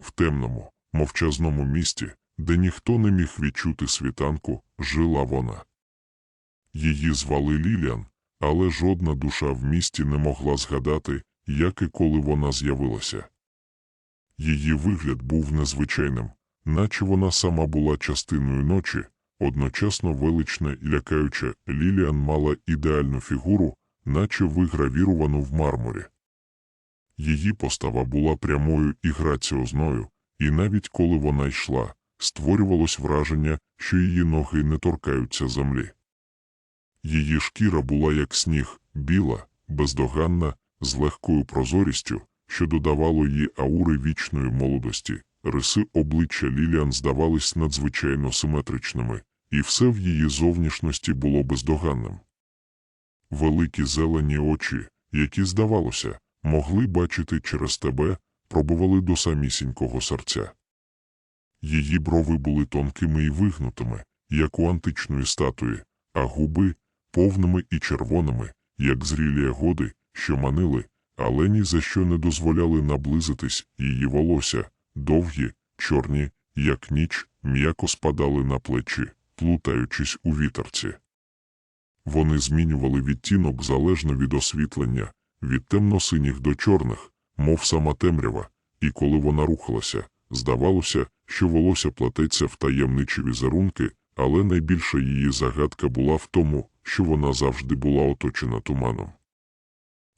в темному, мовчазному місті, де ніхто не міг відчути світанку, жила вона. Її звали Ліліан, але жодна душа в місті не могла згадати, як і коли вона з'явилася. Її вигляд був незвичайним, наче вона сама була частиною ночі, одночасно велична і лякаюча, Ліліан мала ідеальну фігуру, наче вигравіровану в мармурі. Її постава була прямою і граціозною, і навіть коли вона йшла, створювалось враження, що її ноги не торкаються землі. Її шкіра була як сніг, біла, бездоганна, з легкою прозорістю, що додавало їй аури вічної молодості. Риси обличчя Ліліан здавались надзвичайно симетричними, і все в її зовнішності було бездоганним. Великі зелені очі, які, здавалося, могли бачити через тебе, пробували до самісінького серця. Її брови були тонкими і вигнутими, як у античної статуї, а губи повними і червоними, як зрілі ягоди, що манили, але ні за що не дозволяли наблизитись, її волосся, довгі, чорні, як ніч, м'яко спадали на плечі, плутаючись у вітерці. Вони змінювали відтінок залежно від освітлення, від темно-синіх до чорних, мов сама темрява, і коли вона рухалася, здавалося, що волосся плететься в таємничі візерунки, але найбільша її загадка була в тому, що вона завжди була оточена туманом.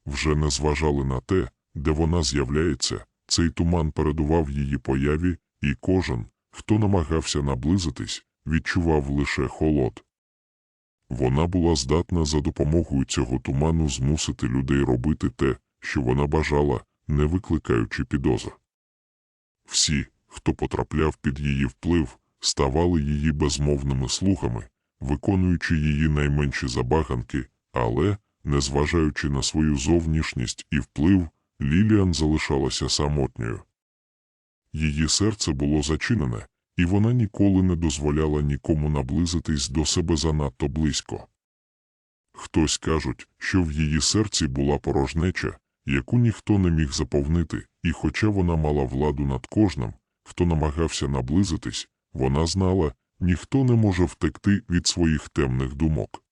Вже не зважали на те, де вона з'являється, цей туман передував її появі, і кожен, хто намагався наблизитись, відчував лише холод. Вона була здатна за допомогою цього туману змусити людей робити те, що вона бажала, не викликаючи підозр. Всі, хто потрапляв під її вплив, ставали її безмовними слугами, виконуючи її найменші забаганки, але, незважаючи на свою зовнішність і вплив, Ліліан залишалася самотньою. Її серце було зачинене, і вона ніколи не дозволяла нікому наблизитись до себе занадто близько. Хтось кажуть, що в її серці була порожнеча, яку ніхто не міг заповнити, і хоча вона мала владу над кожним, хто намагався наблизитись, вона знала, ніхто не може втекти від своїх темних думок.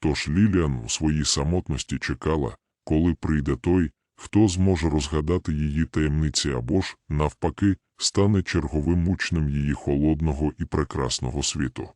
Тож Ліліан у своїй самотності чекала, коли прийде той, хто зможе розгадати її таємниці або ж, навпаки, стане черговим учнем її холодного і прекрасного світу.